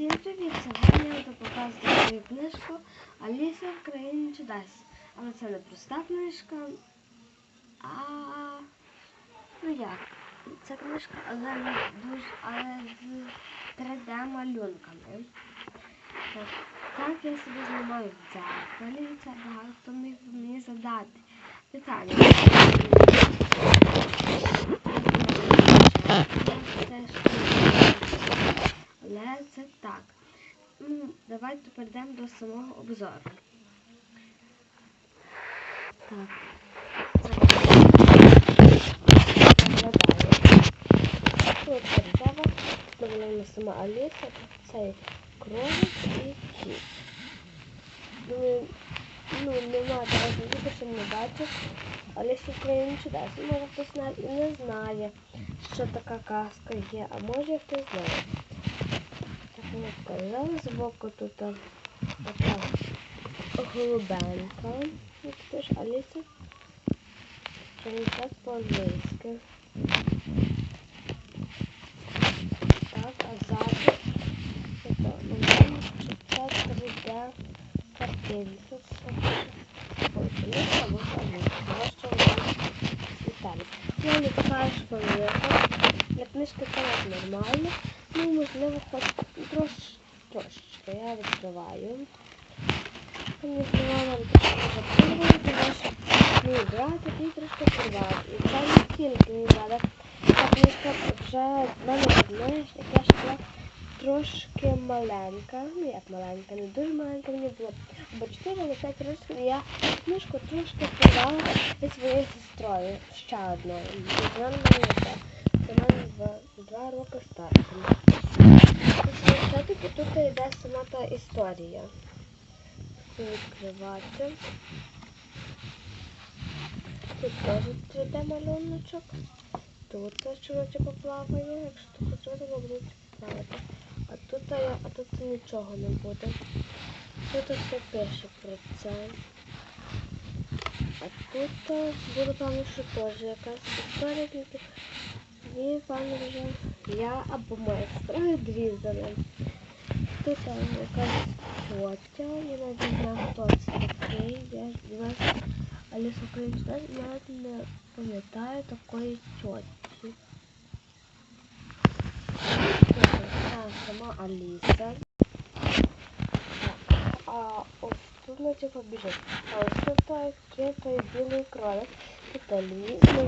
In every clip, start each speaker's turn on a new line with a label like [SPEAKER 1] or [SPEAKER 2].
[SPEAKER 1] Всім привіт! Сьогодні я буду показувати свою книжку Аліса в країні чудес. Але це не проста книжка. А ну як? Це книжка, але дуже, але з 3D малюнками. Так, так я собі знімаю в дзеркалі. Це багато міг мені задати питання. Це так. Ну, давайте перейдемо до самого обзору. Так. Тут сама Аліса, це кролик і кіт. Ну, ну нема ніби, що не бачив. Аліса в країні чудес. Може хтось навіть і не знає, що така казка є, а може хтось знає. Показали збоку тут така голубенька. Як теж Аліса. Черничок по-англійськи. Так, а ззаду це що 3D картинка. Ой. Ось що вона Віталій. Я не така ж велика. Для книжки це нормально. Ну, можливо, хоч трош, трошечки. Я відкриваю. Відкривала відкриваю, і трошки порвати. І це не тільки мій брат. Ця книжка вже в мене ще трошки маленька. Ну як маленька, не дуже маленька мені було. Бо 4 або 5 років я книжку трошки порвала зі своєю сестрою. Ще одною. Це мене в два роки старша. Все-таки тут йде сама та історія. Відкривати. Тут теж 3D малюночок. Тут теж чоловічок плаває, якщо тут потрібно будуть плавати. А тут, я- а тут нічого не буде. Тут все пише про це. А тут буде певно, що теж якась історія. І певно вже я або моя сестра відрізали. Тут там якась тьотя, я навіть не знаю, хто це такий. Я вас Аліса Українська, я навіть не пам'ятаю такої тьоті. Сама Аліса. А ось тут на типу біжить. А ось тут той, той, білий кролик. Тут Аліса.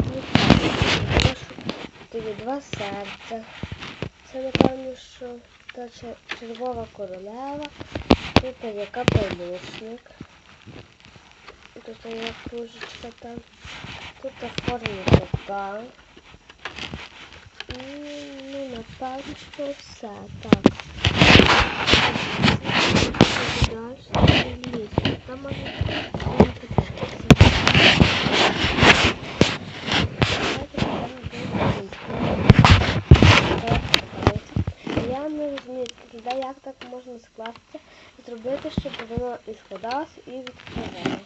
[SPEAKER 1] Є два серця. Це напевно, що та чер- червова королева. Тут є капелюшник. Тут є кружечка там. Тут формі кота. І, ну, напевно, що все. Так. Далі. Там може я не розумію, туди як так можна скласти, зробити, щоб воно і складалося, і відкривало.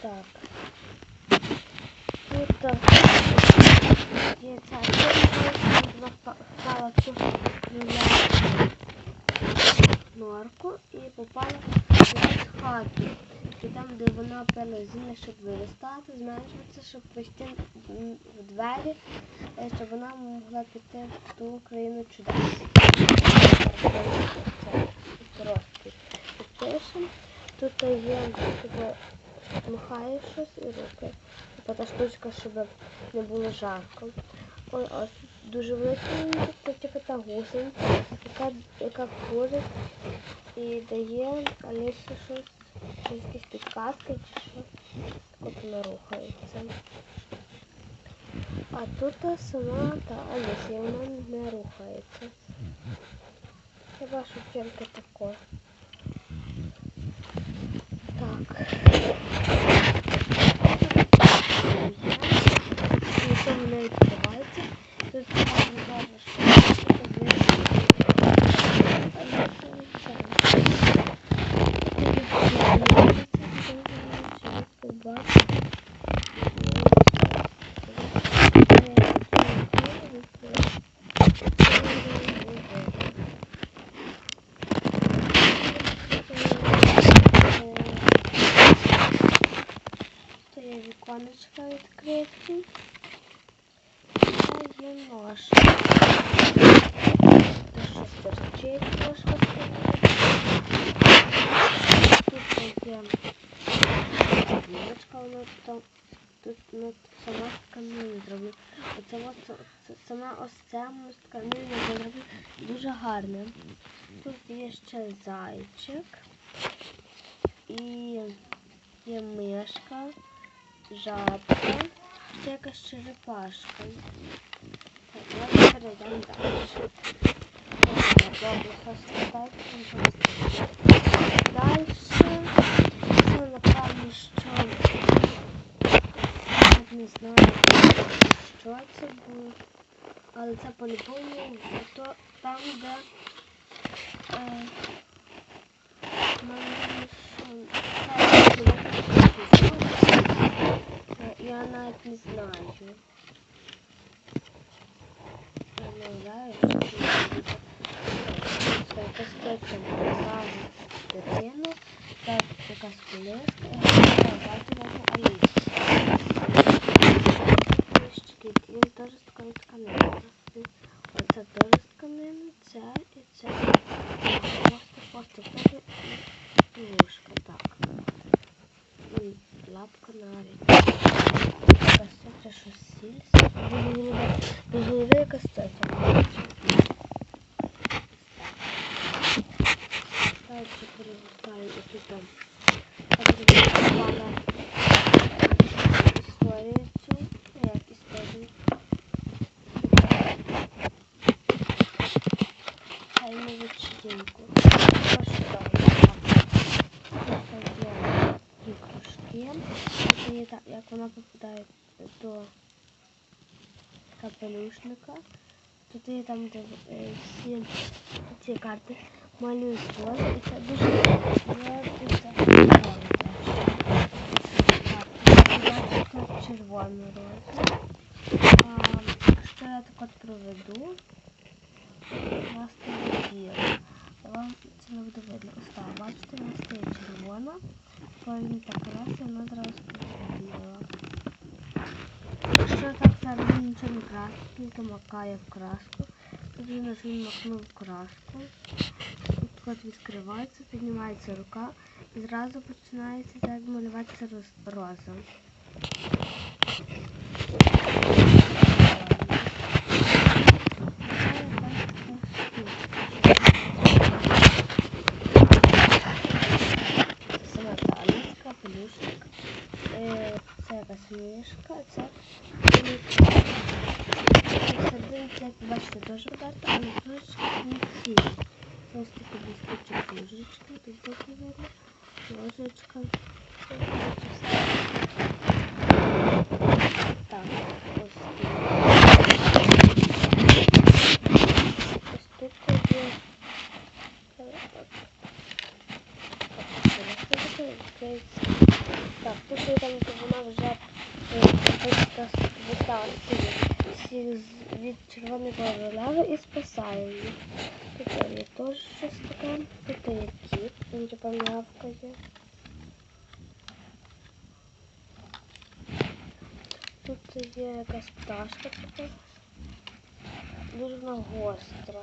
[SPEAKER 1] Так. Тут так, є ця книжка, впала цю норку і попала в хату. І там, де вона зім'я, щоб виростати, зменшуватися, щоб вийти в двері, е, щоб вона могла піти в ту країну чудес. Підпишемо. Тут є, типу, махає щось і руки. Та штучка, щоб не було жарко. Ой, ось дуже велика, та гусенька, яка, яка курить і дає Алісі щось, якісь підказки, чи що. От вона рухається. А тут сама та Алісія, вона не рухається. Хіба що тільки тако. Так. Нічого не що Тут є дірочка, вона там тут ну, сама з тканини зроблю. Оце от, сама ось ця з тканини зроблю дуже гарне. Тут є ще зайчик. І є мишка, жабка, це якась черепашка. Давайте перейдемо далі. Добре. Далі не знаю, що це було. Але це по-любому то там, де е, я навіть не знаю. Знаю, що якась точка дитину, так якась колеска, вечеринку. Пошукаю. Тут є ігрушки. Тут є так, як вона попадає до капелюшника. Тут є там, де е, всі ці карти малюють рози, і це дуже я дуже цікаво. Так, тут червону розу. А, якщо я так от проведу, у вас тут є. Це не буде видно. Ось так, бачите, нас стає червона, потім так раз, вона зразу біла. Якщо так зараз нічого не красить, тільки макає в краску, тоді у нас він макнув краску. Тут от відкривається, піднімається рука і зразу починається так малюватися роз- роза. Сама талічка, плюшик. Е, Якась це як бачите, дуже багато, але трошки не. Ось такі блискучі ложечки, тут такі видно. Ложечка. Це, коротше, все. Так, ось тут. Ось тут є. Так, тут є там, де вона вже витала всіх з- від червоної королеви і спасає її. Щось таке. Тут є кіт, він типа м'явкає. Тут є якась пташка така. Дуже вона гостра.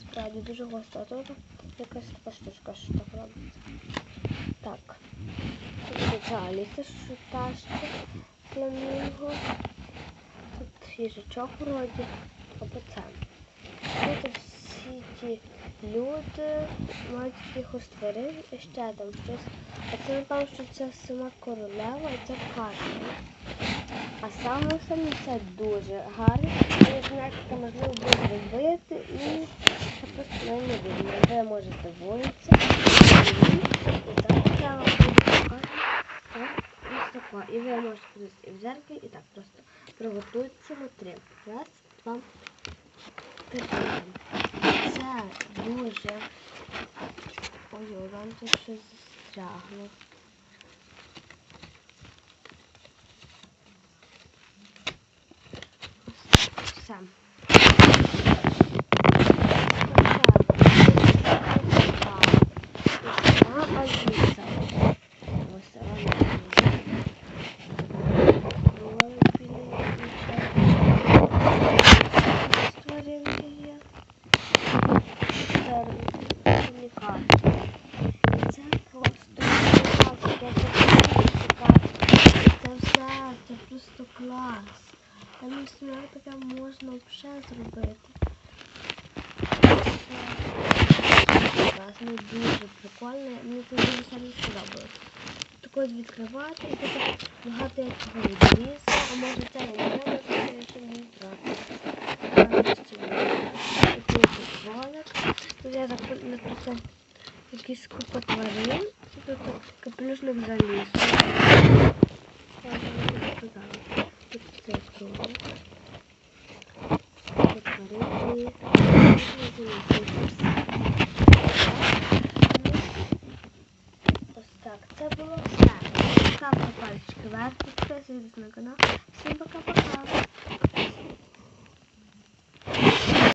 [SPEAKER 1] Справді дуже гостра. А тут якась така штучка, що так робиться. Так. Тут далі це шуташка фламінго. Тут їжачок вроді. Або це. Тут всі ті люди мають якихось тварин і ще там щось. А це напевно, що це сама королева і це карта. А саме саме це дуже гарно. Я знаю, як можливо буде робити і це просто не видно. Ви можете волитися. І так само буде показувати. Ось тако. І ви можете і в зеркалі, і так просто приготуйте три. Раз, два, три. Це дуже. Ой-ой, вам тут щось застрягло. Все. А, Аліса. Ось вона. Кролик білий, клас. Знаю, таке можна вже зробити. Клас, ну дуже прикольно. Мені це дуже сильно сподобалось. Так ось відкривати і тут багато як чого. А може це не що я ще не знаю. Такий футболик. Тут я так якийсь купа тварин. Тут капелюшник за